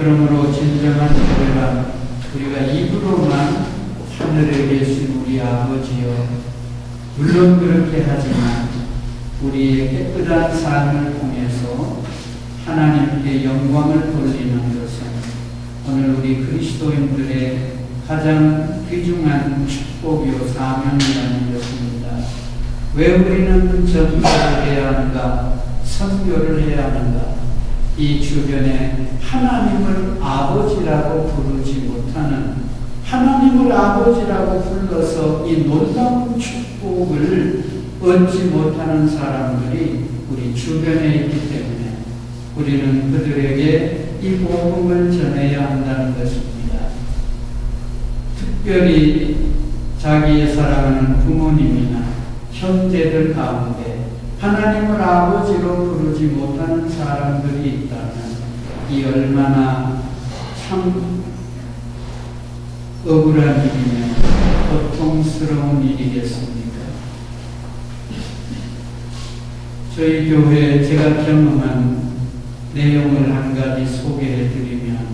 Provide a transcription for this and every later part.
그러므로 진정한 교회란 우리가 입으로만 하늘에 계신 우리 아버지여 물론 그렇게 하지만 우리의 깨끗한 삶을 통해서 하나님께 영광을 돌리는 것은 오늘 우리 그리스도인들의 가장 귀중한 축복이요 사명이라는 것입니다. 왜 우리는 전도를 해야 하는가? 선교를 해야 하는가? 이 주변에 하나님을 아버지라고 부르지 못하는 하나님을 아버지라고 불러서 이 놀라운 축복을 얻지 못하는 사람들이 우리 주변에 있기 때문에 우리는 그들에게 이 복음을 전해야 한다는 것입니다. 특별히 자기의 사랑하는 부모님이나 형제들 가운데 하나님을 아버지로 부르지 못하는 사람들이 이 얼마나 참 억울한 일이며 고통스러운 일이겠습니까? 저희 교회 제가 경험한 내용을 한 가지 소개해 드리면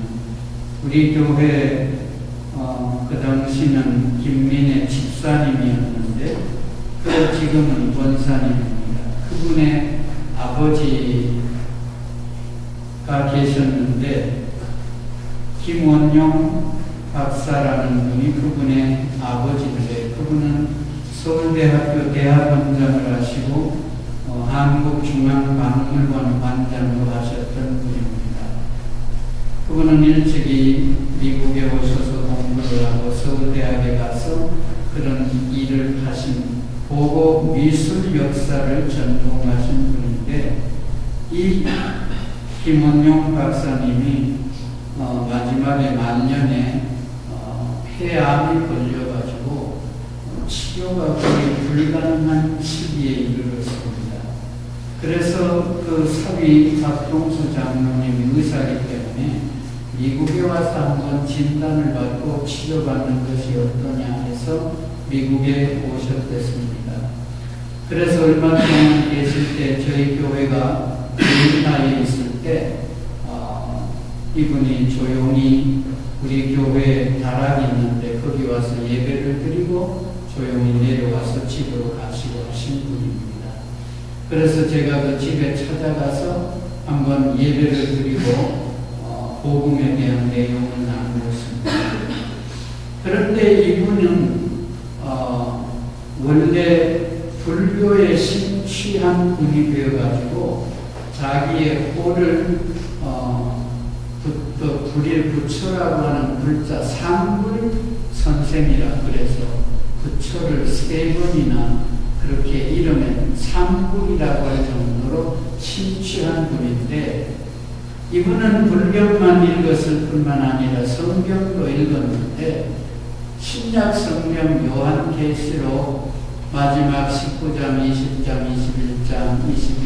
우리 교회 어, 그 당시는 김민혜 집사님이었는데 그 지금은 원사님입니다. 그분의 아버지 가 계셨는데 김원용 박사라는 분이 그분의 아버지인데 그분은 서울대학교 대학원장을 하시고 어, 한국중앙박물관 관장도 하셨던 분입니다. 그분은 일찍이 미국에 오셔서 공부를 하고 서울대학에 가서 그런 일을 하신 보고 미술 역사를 전공하신 분인데 이 김원용 박사님이 어, 마지막에 만년에 어, 폐암이 걸려가지고 어, 치료가 거의 불가능한 시기에 이르렀습니다. 그래서 그 사위 박동수 장로님이 의사이기 때문에 미국에 와서 한번 진단을 받고 치료받는 것이 어떠냐 해서 미국에 오셨댔습니다. 그래서 얼마 동안 계실 때 저희 교회가 우리나라에 있을 때 어, 이분이 조용히 우리 교회에 다락이 있는데 거기 와서 예배를 드리고 조용히 내려와서 집으로 가시고 하신 분입니다. 그래서 제가 그 집에 찾아가서 한번 예배를 드리고 어, 복음에 대한 내용을 나누었습니다. 그런데 이분은 어, 원래 불교에 심취한 분이 되어가지고 자기의 호를 어, 부, 또 불에 부처라고 하는 불자 상불 선생이라 그래서 부처를 세 번이나 그렇게 이름에 상불이라고 할 정도로 심취한 분인데 이분은 불경만 읽었을 뿐만 아니라 성경도 읽었는데 신약 성경 요한계시록 마지막 19장, 20장, 21장, 22장에 나가면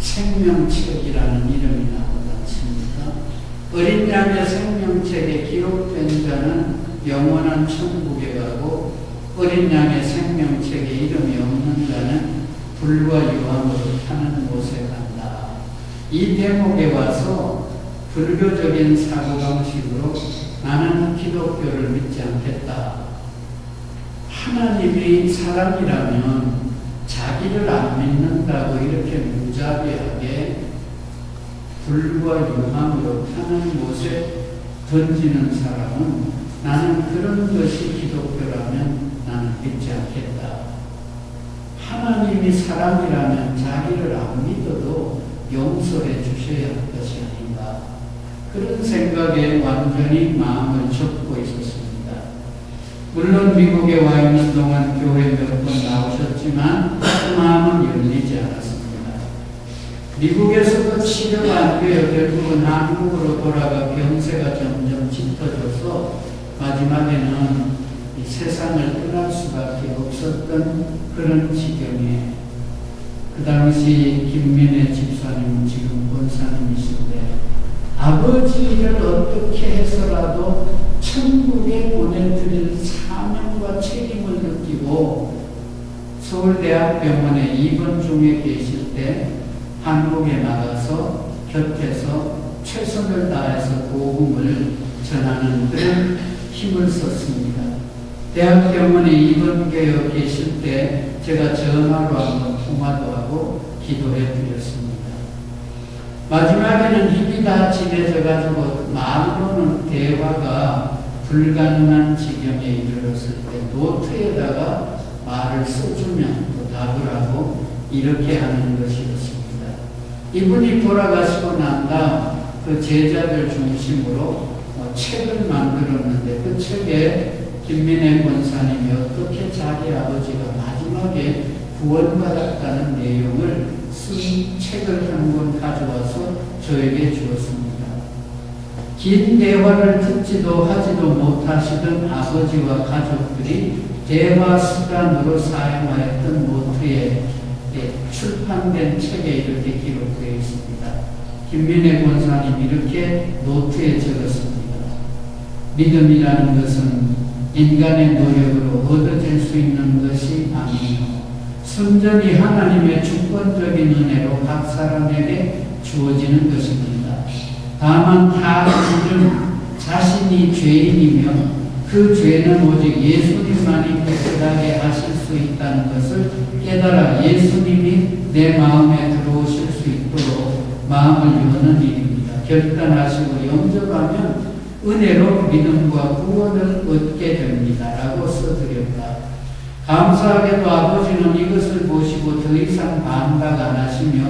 생명책이라는 이름이 나오지 않습니까? 어린 양의 생명책에 기록된 자는 영원한 천국에 가고 어린 양의 생명책에 이름이 없는 자는 불과 유황으로 타는 곳에 간다. 이 대목에 와서 불교적인 사고방식으로 나는 기독교를 믿지 않겠다. 하나님이 사람이라면 자기를 안 믿는다고 이렇게 무자비하게 불과 유황으로 타는 곳에 던지는 사람은 나는 그런 것이 기독교라면 나는 믿지 않겠다. 하나님이 사람이라면 자기를 안 믿어도 용서해 주셔야 할 것이 아닌가. 그런 생각에 완전히 마음을 접고. 물론 미국에 와 있는 동안 교회 몇 번 나오셨지만 그 마음은 열리지 않았습니다. 미국에서도 치료가 안 되어 결국은 한국으로 돌아가 병세가 점점 짙어져서 마지막에는 이 세상을 떠날 수밖에 없었던 그런 지경에 그 당시 김민혜 집사님은 지금 본사님이신데 아버지를 어떻게 해서라도 천국에 보내드릴 사명과 책임을 느끼고 서울대학병원에 입원 중에 계실 때 한국에 나가서 곁에서 최선을 다해서 복음을 전하는 그런 힘을 썼습니다. 대학병원에 입원되어 계실 때 제가 전화로 한번 통화도 하고 기도해 드렸습니다. 마지막에는 힘이 다 진해져 가지고 말로는 대화가 불가능한 지경에 이르렀을 때 노트에다가 말을 써주면 또 답을 하고 이렇게 하는 것이었습니다. 이분이 돌아가시고 난 다음 그 제자들 중심으로 어, 책을 만들었는데 그 책에 김민혜 권사님이 어떻게 자기 아버지가 마지막에 구원받았다는 내용을 쓴 책을 한 권 가져와서 저에게 주었습니다. 긴 대화를 듣지도 하지도 못하시던 아버지와 가족들이 대화 수단으로 사용하였던 노트에 출판된 책에 이렇게 기록되어 있습니다. 김민혜 권사님 이렇게 노트에 적었습니다. 믿음이라는 것은 인간의 노력으로 얻어질 수 있는 것이 아니요. 순전히 하나님의 주권적인 은혜로 각 사람에게 주어지는 것입니다. 다만 다 지금 자신이 죄인이며 그 죄는 오직 예수님만이 깨끗하게 하실 수 있다는 것을 깨달아 예수님이 내 마음에 들어오실 수 있도록 마음을 여는 일입니다. 결단하시고 영접하면 은혜로 믿음과 구원을 얻게 됩니다. 라고 써드렸다. 감사하게도 아버지는 이것을 보시고 더 이상 반박 안 하시며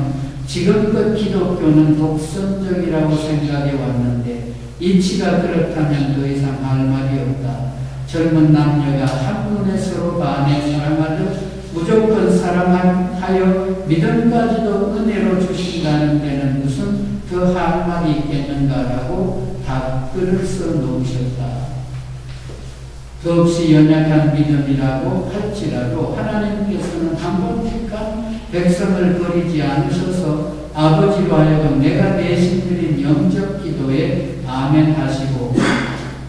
지금껏 기독교는 독선적이라고 생각해 왔는데 이치가 그렇다면 더 이상 할 말이 없다. 젊은 남녀가 한눈에 서로 반해 사랑하듯 무조건 사랑하여 믿음까지도 은혜로 주신다는 데는 무슨 더 할 말이 있겠는가라고 답글을 써 놓으셨다. 더없이 연약한 믿음이라고 할지라도 하나님께서는 한번 택한 백성을 버리지 않으셔서 아버지로 하여금 내가 대신 드린 영적 기도에 아멘 하시고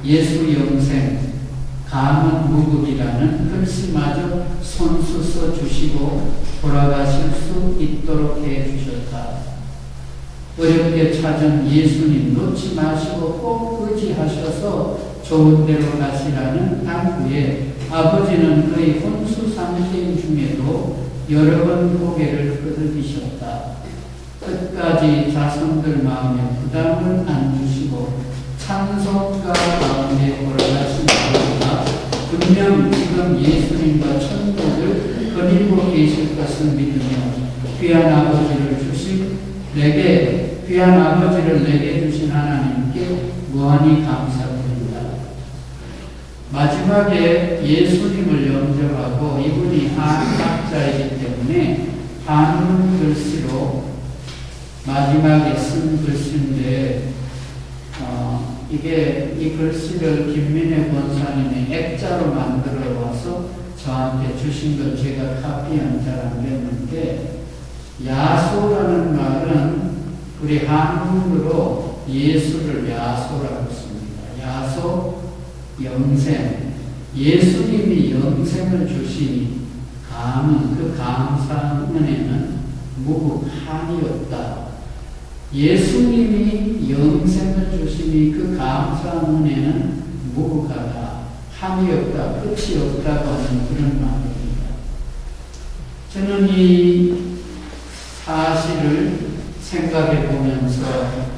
예수 영생 감은 무국이라는 글씨마저 손수 써 주시고 돌아가실 수 있도록 해 주셨다. 어렵게 찾은 예수님 놓지 마시고 꼭 의지하셔서 좋은 데로 가시라는 당부에 아버지는 그의 혼수 상태인 중에도 여러 번 고개를 끄덕이셨다. 끝까지 자손들 마음에 부담을 안 주시고 찬송가 가운데 돌아가신 아버지가 분명 지금 예수님과 천국을 거닐고 계실 것을 믿으며 귀한 아버지를 주신 내게 귀한 아버지를 내게 주신 하나님께 무한히 감사드립니다. 마지막에 예수님을 영접하고 이분이 한학자이기 때문에 한문 글씨로 마지막에 쓴 글씨인데 어, 이게 이 글씨를 김민혜 권사님이 액자로 만들어 와서 저한테 주신 걸 제가 카피한 잘 안 됐는데 야소라는 말은 우리 한국으로 예수를 야소라고 씁니다. 야소 영생 예수님이 영생을 주시니 감은 그 감사한 은혜는 무한이 없다. 예수님이 영생을 주시니 그 감사한 은혜는 무궁하다. 한이 없다. 끝이 없다고 하는 그런 말입니다. 저는 이 사실을 생각해 보면서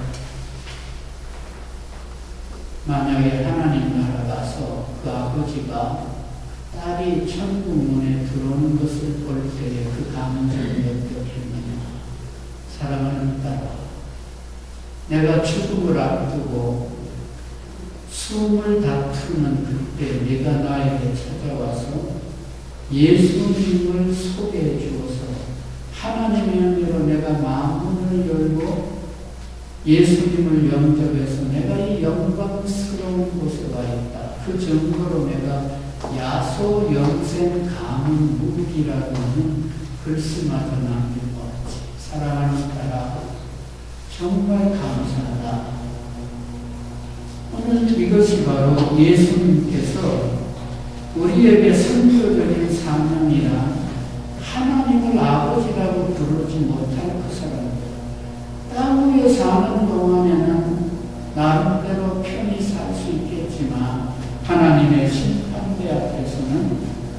만약에 하나님 나라 가서 그 아버지가 딸이 천국 문에 들어오는 것을 볼 때에 그 감정이 어떻겠느냐. 사랑하는 딸아, 내가 죽음을 앞두고 숨을 다투는 그때 네가 나에게 찾아와서 예수님을 소개해 주어서 하나님의 은혜로 내가 마음을 열고 예수님을 영접해서 내가 이 영광스러운 곳에 와 있다. 그 증거로 내가 야소영생 감은 무기라고 는 글쓰마다 남김없지 사랑하는 딸아 정말 감사하다. 오늘 이것이 바로 예수님께서 우리에게 선표적인 사명이라 하나님을 아버지라고 부르지 못할 그 사람. 땅 위에 사는 동안에는 나름대로 편히 살 수 있겠지만 하나님의 신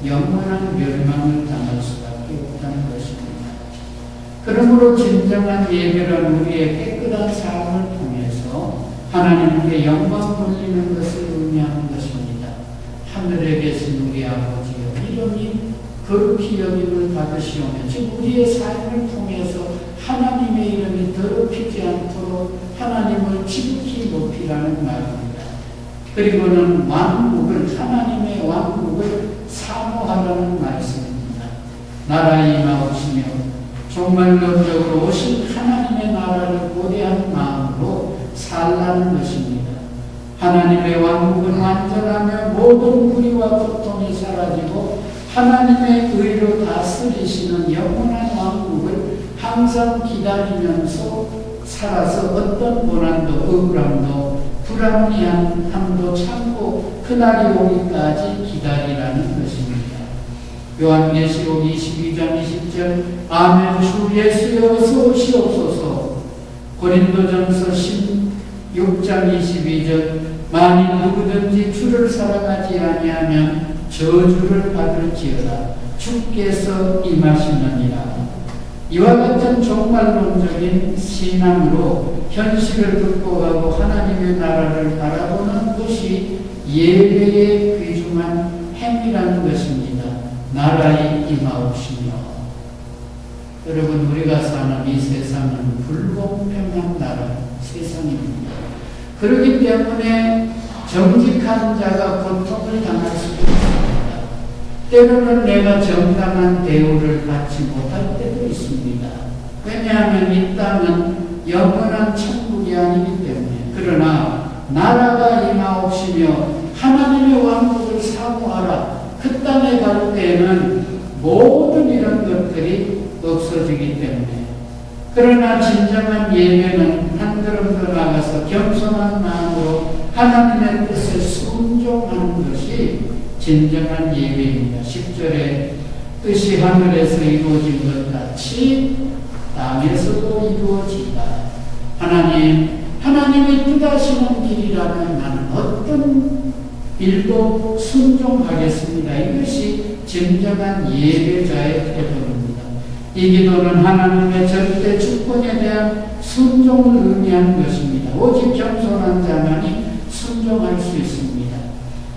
영원한 멸망을 당할 수밖에 없다는 것입니다. 그러므로 진정한 예배란 우리의 깨끗한 삶을 통해서 하나님께 영광 돌리는 것을 의미하는 것입니다. 하늘에 계신 우리 아버지여 이름이 거룩히 여김을 받으시오며 즉 우리의 삶을 통해서 하나님의 이름이 더럽히지 않도록 하나님을 지극히 높이라는 말입니다. 그리고는 왕국을 하나님의 왕국을 사모하라는 말씀입니다. 나라 임하오시며 종말론적으로 오신 하나님의 나라를 고대한 마음으로 살라는 것입니다. 하나님의 왕국은 완전하며 모든 무리와 고통이 사라지고 하나님의 의로 다스리시는 영원한 왕국을 항상 기다리면서 살아서 어떤 고난도 억울함도 불합리함도 참고 그날이 오기까지 기다리라는 것입니다. 요한계시록 22장 20절 아멘 주 예수여 어서 오시옵소서. 고린도전서 16장 22절 만일 누구든지 주를 사랑하지 아니하면 저주를 받을지어다. 주께서 임하시느니라 이와 같은 종말론적인 신앙으로 현실을 가고 하나님의 나라를 바라보는 것이 예배의 귀중한 행위라는 것입니다. 나라의 임하옵시며 여러분 우리가 사는 이 세상은 불공평한 나라 세상입니다. 그렇기 때문에 정직한 자가 고통을 당할 수도 있습니다. 때로는 내가 정당한 대우를 받지 못할 때도 있습니다. 왜냐하면 이 땅은 영원한 천국이 아니기 때문에. 그러나 나라가 임하옵시며 하나님의 왕국을 사모하라. 그 땅에 갈 때에는 모든 이런 것들이 없어지기 때문에. 그러나 진정한 예배는 한 걸음 더 나가서 겸손한 마음으로 하나님의 뜻에 순종하는 것이 진정한 예배입니다. 10절에 뜻이 하늘에서 이루어진 것 같이 땅에서도 이루어지다. 하나님, 하나님의 뜻하시는 길이라면 나는 어떤 일도 순종하겠습니다. 이것이 진정한 예배자의 태도입니다. 이 기도는 하나님의 절대 주권에 대한 순종을 의미하는 것입니다. 오직 겸손한 자만이 순종할 수 있습니다.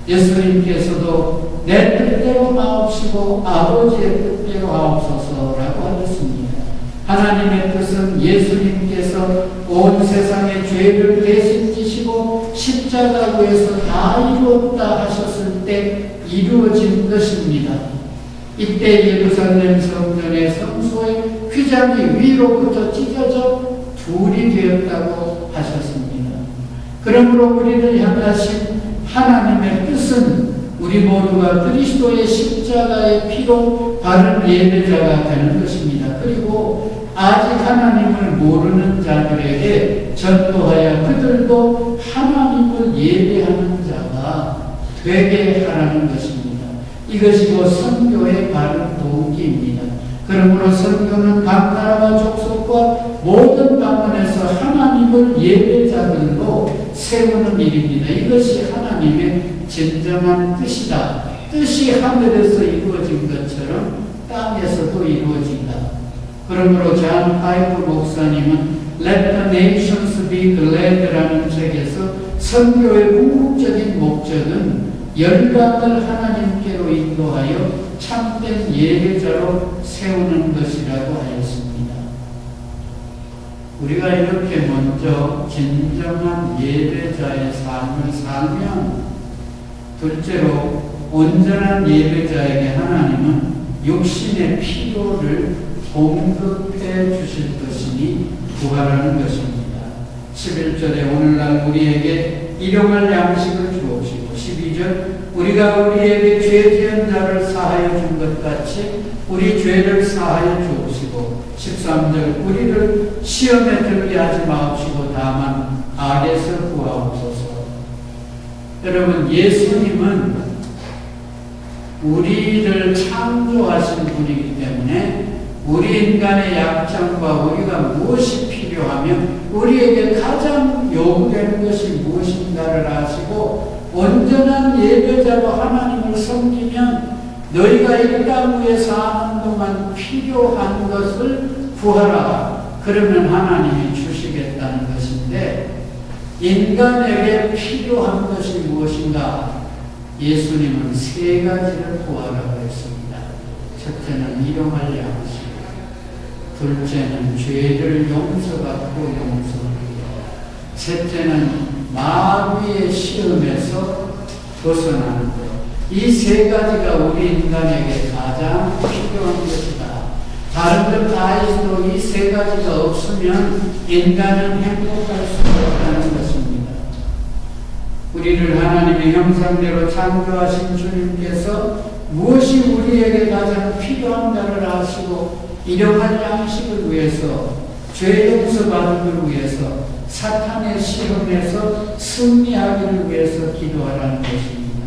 예수님께서도 내 뜻대로 마옵시고 아버지의 뜻대로 하옵소서라고 하셨습니다. 하나님의 뜻은 예수님께서 온 세상의 죄를 대신 지시고 십자가 위에서 다 이루었다 하셨을 때 이루어진 것입니다. 이때 예루살렘 성전의 성소의 휘장이 위로부터 찢어져 둘이 되었다고 하셨습니다. 그러므로 우리를 향하신 하나님의 뜻은 우리 모두가 그리스도의 십자가의 피로 바른 예배자가 되는 것입니다. 그리고 아직 하나님을 모르는 자들에게 전도하여 그들도 하나님을 예배하는 자가 되게 하라는 것입니다. 이것이 곧 선교의 바른 동기입니다. 그러므로 선교는 각 나라와 족속과 모든 방언에서 하나님을 예배자들로 세우는 일입니다. 이것이 하나님의 진정한 뜻이다. 뜻이 하늘에서 이루어진 것처럼 땅에서도 이루어진다. 그러므로 잔 파이프 목사님은 Let the nations be glad라는 책에서 선교의 궁극적인 목적은 열방을 하나님께로 인도하여 참된 예배자로 세우는 것이라고 하였습니다. 우리가 이렇게 먼저 진정한 예배자의 삶을 살면 둘째로 온전한 예배자에게 하나님은 육신의 필요를 공급해 주실 것이니 구하라는 것입니다. 11절에 오늘날 우리에게 일용할 양식을 주옵시고 12절 우리가 우리에게 죄 지은 자를 사하여 준 것 같이 우리 죄를 사하여 주옵시고 13절 우리를 시험에 들게 하지 마옵시고 다만 악에서 구하옵소서. 여러분 예수님은 우리를 창조하신 분이기 때문에 우리 인간의 약점과 우리가 무엇이 필요하며 우리에게 가장 요구되는 것이 무엇인가를 아시고 온전한 예배자로 하나님을 섬기면 너희가 이 땅 위에 사는 동안 필요한 것을 구하라. 그러면 하나님이 주시겠다는 것인데 인간에게 필요한 것이 무엇인가? 예수님은 세 가지를 구하라고 했습니다. 첫째는 일용할 양식, 둘째는 죄를 용서받고 용서하고, 셋째는 마귀의 시험에서 벗어나는 것. 이 세 가지가 우리 인간에게 가장 필요한 것이다. 다른 것다 있어도 이 세 가지가 없으면 인간은 행복할 수 없다는 것입니다. 우리를 하나님의 형상대로 창조하신 주님께서 무엇이 우리에게 가장 필요한가를 아시고 일용할 양식을 위해서 죄 용서받음을 위해서 사탄의 시험에서 승리하기를 위해서 기도하라는 것입니다.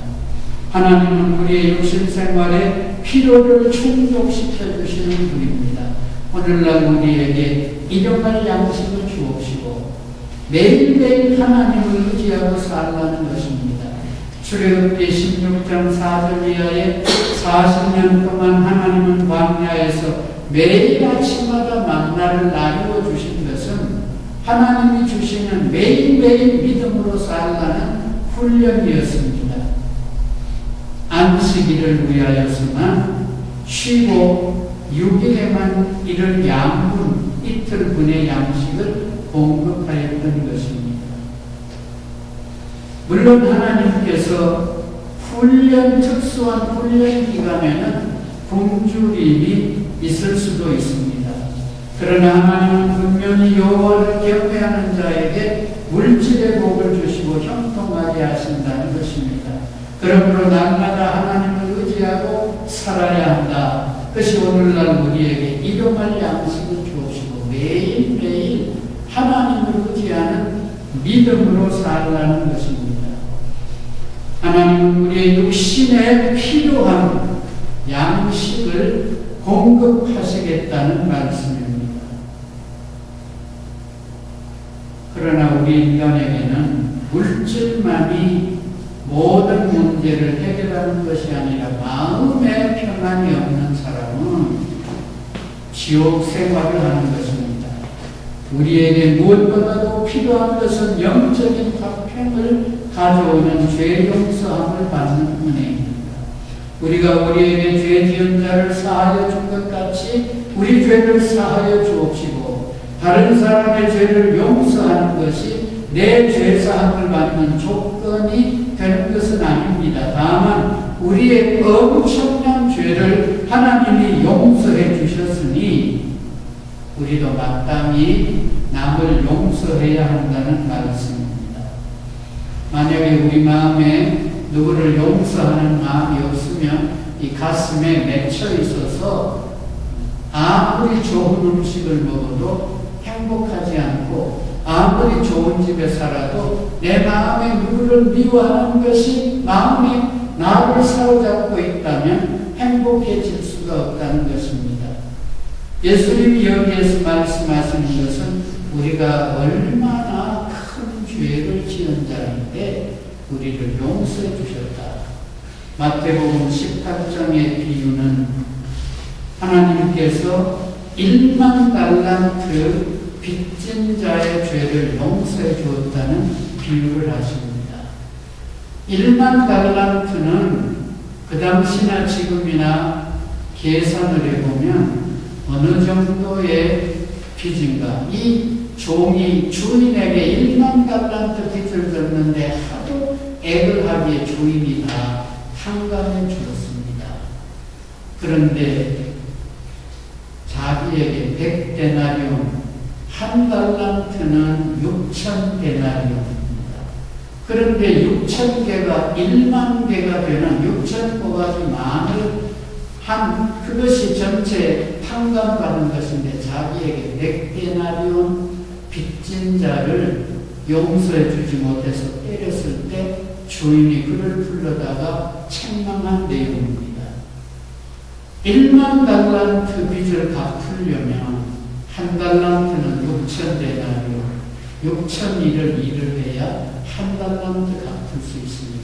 하나님은 우리의 육신 생활에 필요를 충족시켜 주시는 분입니다. 오늘날 우리에게 일용할 양식을 주옵시고 매일매일 하나님을 의지하고 살라는 것입니다. 출애굽기 16장 4절 이하에 40년 동안 하나님은 광야에서 매일 아침마다 만나를 나누어 주신 하나님이 주시는 매일매일 믿음으로 살라는 훈련이었습니다. 안식일을 위하여서만 쉬고 6일에만 이를 양분, 이틀분의 양식을 공급하였던 것입니다. 물론 하나님께서 훈련, 특수한 훈련 기간에는 굶주림이 있을 수도 있습니다. 그러나 하나님은 분명히 여호와를 경외하는 자에게 물질의 복을 주시고 형통하게 하신다는 것입니다. 그러므로 날마다 하나님을 의지하고 살아야 한다. 그것이 오늘날 우리에게 일용할 양식을 주옵시고 매일매일 하나님을 의지하는 믿음으로 살라는 것입니다. 하나님은 우리의 육신에 필요한 양식을 공급하시겠다는 말씀입니다. 그러나 우리 인간에게는 물질만이 모든 문제를 해결하는 것이 아니라 마음의 평안이 없는 사람은 지옥 생활을 하는 것입니다. 우리에게 무엇보다도 필요한 것은 영적인 화평을 가져오는 죄 용서함을 받는 은혜입니다. 우리가 우리에게 죄 지은 자를 사하여 준 것 같이 우리 죄를 사하여 주옵시고 다른 사람의 죄를 용서하는 것이 내 죄사함을 받는 조건이 되는 것은 아닙니다. 다만 우리의 엄청난 죄를 하나님이 용서해 주셨으니 우리도 마땅히 남을 용서해야 한다는 말씀입니다. 만약에 우리 마음에 누구를 용서하는 마음이 없으면 이 가슴에 맺혀 있어서 아무리 좋은 음식을 먹어도 행복하지 않고 아무리 좋은 집에 살아도 내 마음에 누구를 미워하는 것이 마음이 나를 사로잡고 있다면 행복해질 수가 없다는 것입니다. 예수님이 여기에서 말씀하시는 것은 우리가 얼마나 큰 죄를 지은 자인데 우리를 용서해 주셨다. 마태복음 18장의 비유는 하나님께서 1만 달란트 빚진 자의 죄를 용서해 주었다는 비유를 하십니다. 1만 달란트는 그 당시나 지금이나 계산을 해보면 어느 정도의 빚인가. 이 종이 주인에게 1만 달란트 빚을 졌는데 하도 액을 하기에 주인이 다 탕감해 주었습니다. 그런데 자기에게 100데나리온 한 달란트는 6천 데나리온입니다. 그런데 6천 개가 1만 개가 되는 6천 꼬가지 만을 한 그것이 전체 탕감받은 것인데 자기에게 100데나리온 빚진 자를 용서해 주지 못해서 때렸을 때 주인이 그를 불러다가 책망한 내용입니다. 1만 달란트 빚을 갚으려면 한 달란트는 6천 데나리온, 6천 일을 일을 해야 한 달란트 갚을 수 있습니다.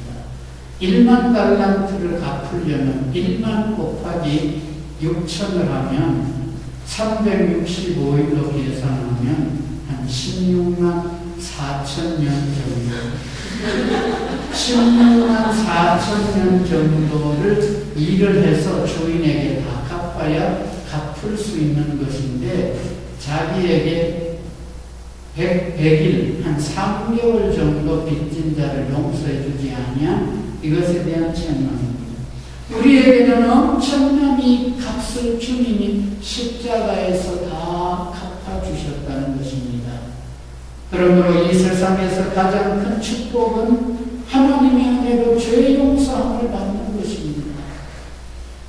1만 달란트를 갚으려면 1만 곱하기 6천을 하면 365일로 계산하면 한 16만 4천 년 정도 16만 4천 년 정도를 일을 해서 주인에게 다 갚아야 갚을 수 있는 것인데 자기에게 100, 100일, 한 3개월 정도 빚진 자를 용서해 주지 아니한 이것에 대한 책망입니다. 우리에게는 엄청난 이 값을 주님이 십자가에서 다 갚아주셨다는 것입니다. 그러므로 이 세상에서 가장 큰 축복은 하나님의 은혜로 죄 용서함을 받는 것입니다.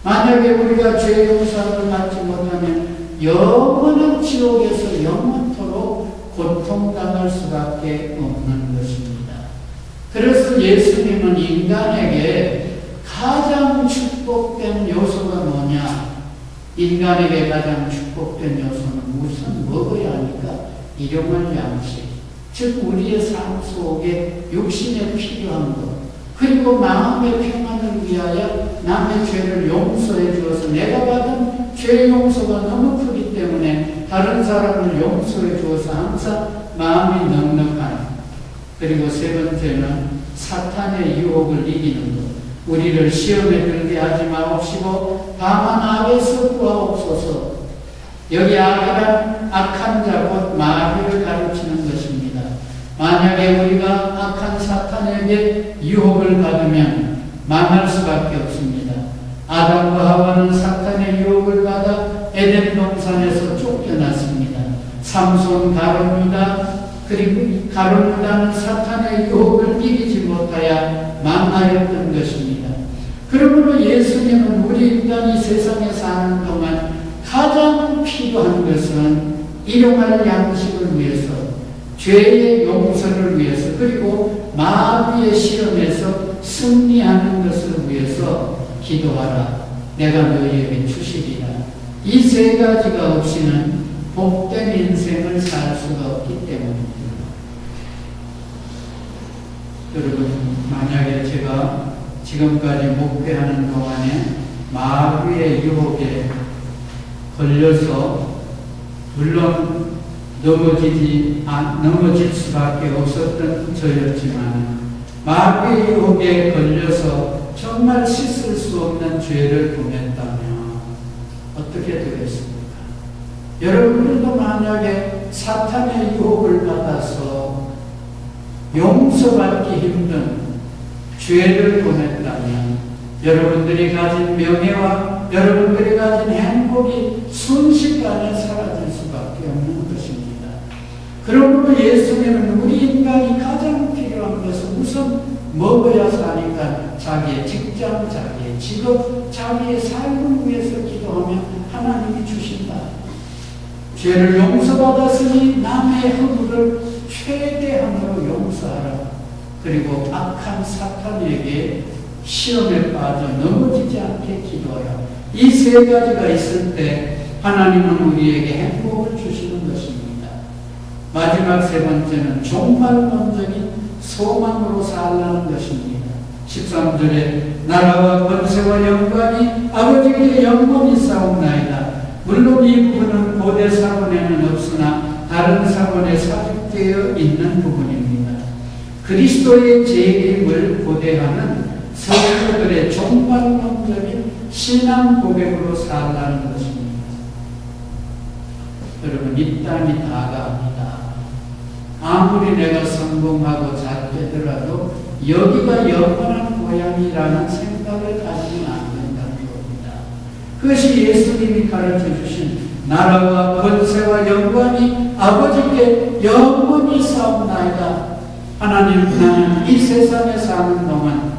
만약에 우리가 죄 용서함을 받지 못하면 영원한 지옥에서 영원토록 고통당할 수밖에 없는 것입니다. 그래서 예수님은 인간에게 가장 축복된 요소가 뭐냐? 인간에게 가장 축복된 요소는 무슨 먹어야 하니까 일용할 양식. 즉 우리의 삶 속에 육신에 필요한 것 그리고 마음의 평안을 위하여 남의 죄를 용서해 주어서 내가 받은 죄 용서가 너무 크기 때문에 다른 사람을 용서해 주어서 항상 마음이 넉넉한 그리고 세 번째는 사탄의 유혹을 이기는 것 우리를 시험에 들게 하지 마옵시고 다만 악에서 구하옵소서 여기 악이란 악한 자 곧 마귀를 가르치는 것입니다. 만약에 우리가 악한 사탄에게 유혹을 받으면 망할 수밖에 없습니다. 아담과 하와는 사탄의 유혹을 받아 에덴 동산에서 쫓겨났습니다. 삼손 가룟유다 그리고 가룟유다는 사탄의 유혹을 이기지 못하여 망하였던 것입니다. 그러므로 예수님은 우리 인간이 세상에 사는 동안 가장 필요한 것은 일용할 양식을 위해서 죄의 용서를 위해서 그리고 마귀의 시험에서 승리하는 것을 위해서 기도하라. 내가 너희에게 주시리라. 이 세 가지가 없이는 복된 인생을 살 수가 없기 때문입니다. 여러분, 만약에 제가 지금까지 목회하는 동안에 마귀의 유혹에 걸려서 물론 넘어지지 넘어질 수밖에 없었던 저였지만 마귀의 유혹에 걸려서 정말 씻을 수 없는 죄를 범했다면 어떻게 되겠습니까? 여러분들도 만약에 사탄의 유혹을 받아서 용서받기 힘든 죄를 범했다면 여러분들이 가진 명예와 여러분들이 가진 행복이 순식간에 사라질 수밖에 없는 것입니다. 그러므로 예수님은 우리 인간이 필요한 것은 우선 먹어야 사니까 자기의 직장, 자기의 직업, 자기의 삶을 위해서 기도하면 하나님이 주신다. 죄를 용서받았으니 남의 허물을 최대한으로 용서하라. 그리고 악한 사탄에게 시험에 빠져 넘어지지 않게 기도하라. 이 세 가지가 있을 때 하나님은 우리에게 행복을 주시는 것입니다. 마지막 세 번째는 종말론적인 소망으로 살라는 것입니다. 13절에 나라와 권세와 영광이 아버지께 영원히 싸움나이다. 물론 이 부분은 고대 사본에는 없으나 다른 사본에 삽입되어 있는 부분입니다. 그리스도의 재림을 고대하는 성도들의 종말론적인 신앙 고백으로 살라는 것입니다. 여러분, 이 땅이 다가 아무리 내가 성공하고 잘 되더라도 여기가 영원한 고향이라는 생각을 가지면 안 된다는 겁니다. 그것이 예수님이 가르쳐 주신 나라와 권세와 영광이 아버지께 영원히 싸움나이다. 하나님, 나는 이 세상에 사는 동안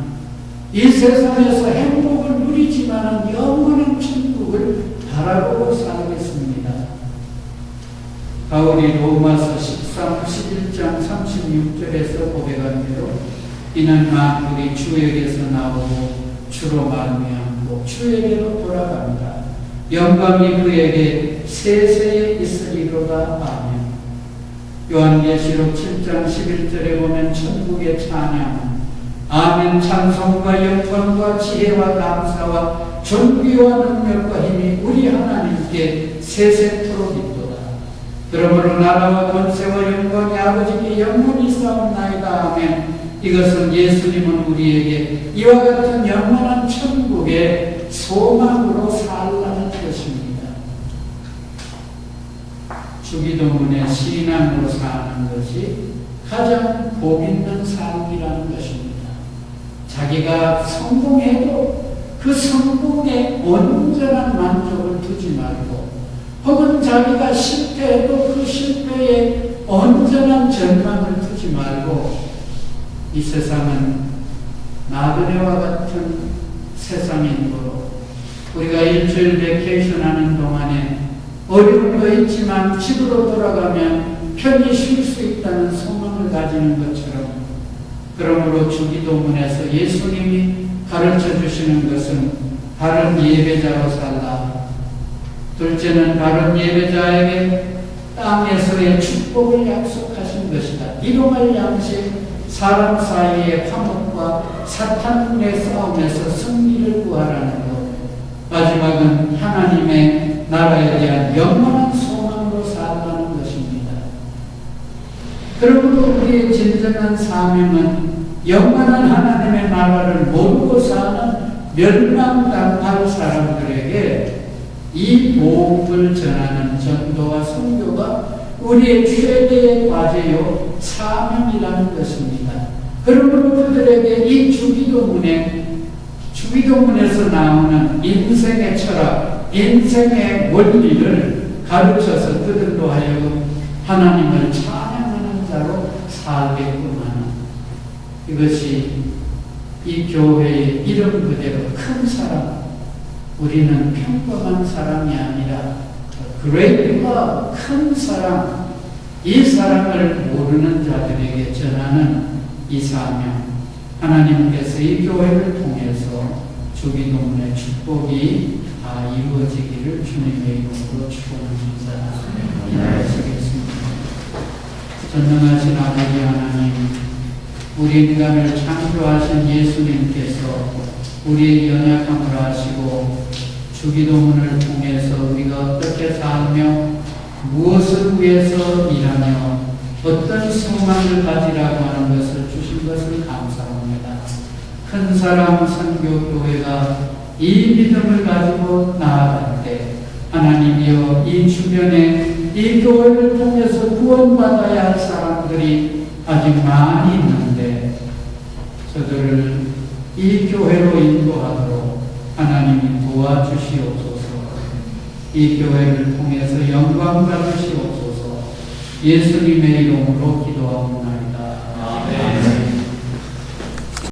이 세상에서 행복을 누리지만 영원한 천국을 바라보고 살겠습니다. 바울이 로마서 13, 11장 36절에서 고백한 대로 이는 만물이 주에게서 나오고 주로 말미암고 주에게로 돌아간다. 영광이 그에게 세세에 있으리로다. 아멘. 요한계시록 7장 11절에 보면 천국의 찬양 아멘 찬송과 영광과 지혜와 감사와 존귀와 능력과 힘이 우리 하나님께 세세토록. 그러므로 나라와 권세와 영광이 아버지께 영원히 싸움나이다. 아멘. 이것은 예수님은 우리에게 이와 같은 영원한 천국의 소망으로 살라는 것입니다. 주기도문의 신앙으로 사는 것이 가장 복 있는 삶이라는 것입니다. 자기가 성공해도 그 성공에 온전한 만족을 두지 말고 혹은 자기가 실패해도 그 실패에 온전한 전망을 두지 말고 이 세상은 나그네와 같은 세상이므로 우리가 일주일 베케이션 하는 동안에 어려운 거 있지만 집으로 돌아가면 편히 쉴 수 있다는 소망을 가지는 것처럼 그러므로 주기도문에서 예수님이 가르쳐 주시는 것은 바른 예배자로 살라. 둘째는 바른 예배자에게 땅에서의 축복을 약속하신 것이다. 이동할 양식 사람 사이의 파목과 사탄의 싸움에서 승리를 구하라는 것. 마지막은 하나님의 나라에 대한 영원한 소망으로 살라는 것입니다. 그러므로 우리의 진정한 사명은 영원한 하나님의 나라를 모르고 사는 멸망당할 사람들에게 이 복음을 전하는 전도와 선교가 우리의 최대의 과제요 사명이라는 것입니다. 그러므로 그들에게 이 주기도문에 주기도문에서 나오는 인생의 철학, 인생의 원리를 가르쳐서 그들로 하여금 하나님을 찬양하는 자로 살게끔 하는 이것이 이 교회의 이름 그대로 큰 사람, 우리는 평범한 사람이 아니라 love, 큰 사랑, 이 사랑을 모르는 자들에게 전하는 이 사명, 하나님께서 이 교회를 통해서 주기도문의 축복이 다 이루어지기를 주님의 이름으로 축원합니다. 기도하시겠습니다. 전능하신 아버지 하나님, 우리 인간을 창조하신 예수님께서 우리의 연약함을 아시고 주기도문을 통해서 우리가 어떻게 살며 무엇을 위해서 일하며 어떤 소망을 가지라고 하는 것을 주신 것을 감사합니다. 큰 사람 선교교회가 이 믿음을 가지고 나아갈 때 하나님이여 이 주변에 이 교회를 통해서 구원받아야 할 사람들이 아직 많이 있는데 저들을 이 교회로 인도하도록 하나님이 도와주시옵소서. 이 교회를 통해서 영광 받으시옵소서. 예수님의 이름으로 기도하옵나이다.